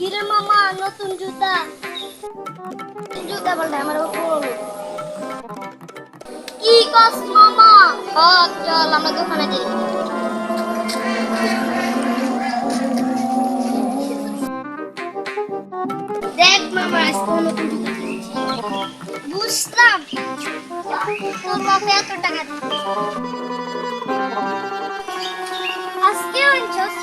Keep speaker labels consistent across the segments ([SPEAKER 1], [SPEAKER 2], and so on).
[SPEAKER 1] কিরে মামা নতুন জুতা নতুন জুতা বলতে আমার পুরনো কি কস মামা হ চল আমরা দোকানে যাই দেখ মামা আজকে নতুন জুতা কিনেছি বুঝলাম তোর বাপে এত টাকা দিচ্ছে আজকে আনছস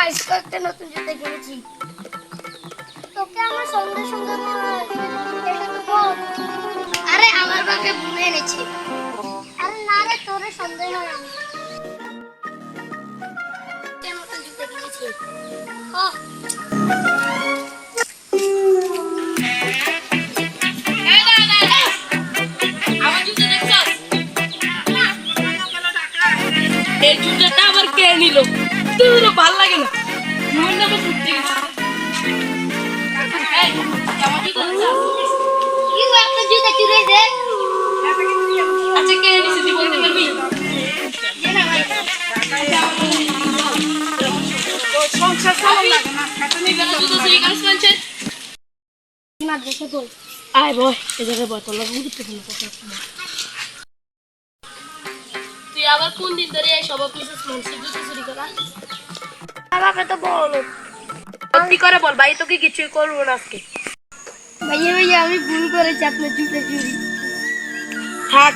[SPEAKER 1] আমার স্কার্টটা নতুন জুতা কিনেছি তোকে আমার মনে হয় তো বল আরে আমার বাপে ভুলে এনেছে আরে না রে তোরে সন্দেহ হয় নতুন জুতা কিনেছি হ
[SPEAKER 2] আমার জুতো দেখছস এই জুতোটা আবার কে নিল তোর ভালো লাগে না। মন না ঘুরতে গেছে। আচ্ছা কে তুই বলতে পারবি?
[SPEAKER 1] দে না ভাই।
[SPEAKER 2] সংসার ভালো লাগে না তুই কেন জুতো চুরি করিস মানছে
[SPEAKER 1] না দেখে
[SPEAKER 2] আয় বয় এ জায়গায় বয় তোর লাগে গুরুত্বপূর্ণ কথা তুই আবার কোন দিন ধরে এই সব অফিসের মানুষের জুতো
[SPEAKER 1] আমাকে তো বল।
[SPEAKER 2] সত্যি করে বল ভাই তোকে কিছুই করব না আজকে।
[SPEAKER 1] ভাইয়া ভাইয়া আমি ভুল করেছি আপনার জুতা চুরি।
[SPEAKER 2] থাক।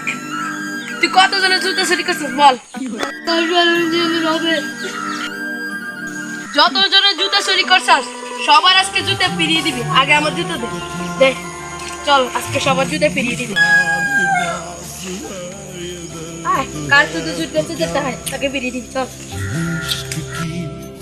[SPEAKER 2] তুই কতজনের জুতো চুরি করছিস বল।
[SPEAKER 1] হবে
[SPEAKER 2] যত জনের জুতো চুরি করছাস সবার আজকে জুতো ফিরিয়ে দিবি। আগে আমার জুতো দে। দে চল আজকে সবার জুতো ফিরিয়ে দিবি। আয়, কার জুতো চুরি করছে যেতে হয় তাকে ফিরিয়ে দিবি চল।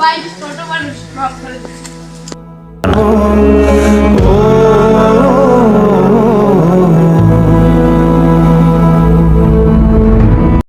[SPEAKER 2] সবাই ছোট মানুষ